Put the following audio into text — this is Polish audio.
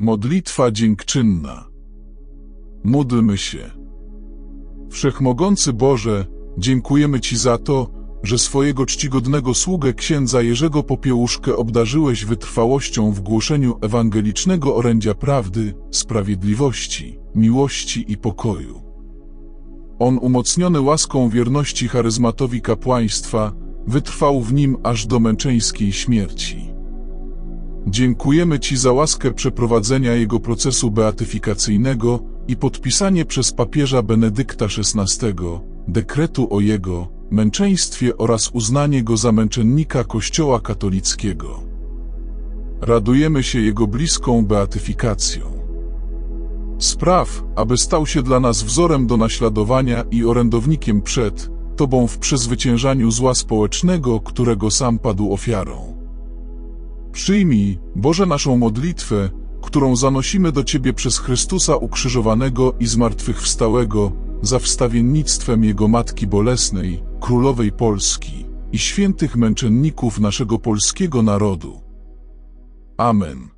Modlitwa dziękczynna. Módlmy się. Wszechmogący Boże, dziękujemy Ci za to, że swojego czcigodnego sługę księdza Jerzego Popiełuszkę obdarzyłeś wytrwałością w głoszeniu ewangelicznego orędzia prawdy, sprawiedliwości, miłości i pokoju. On umocniony łaską wierności charyzmatowi kapłaństwa, wytrwał w nim aż do męczeńskiej śmierci. Dziękujemy Ci za łaskę przeprowadzenia jego procesu beatyfikacyjnego i podpisanie przez papieża Benedykta XVI dekretu o jego męczeństwie oraz uznanie go za męczennika Kościoła katolickiego. Radujemy się jego bliską beatyfikacją. Spraw, aby stał się dla nas wzorem do naśladowania i orędownikiem przed Tobą w przezwyciężaniu zła społecznego, którego sam padł ofiarą. Przyjmij, Boże, naszą modlitwę, którą zanosimy do Ciebie przez Chrystusa ukrzyżowanego i zmartwychwstałego, za wstawiennictwem Jego Matki Bolesnej, Królowej Polski i świętych męczenników naszego polskiego narodu. Amen.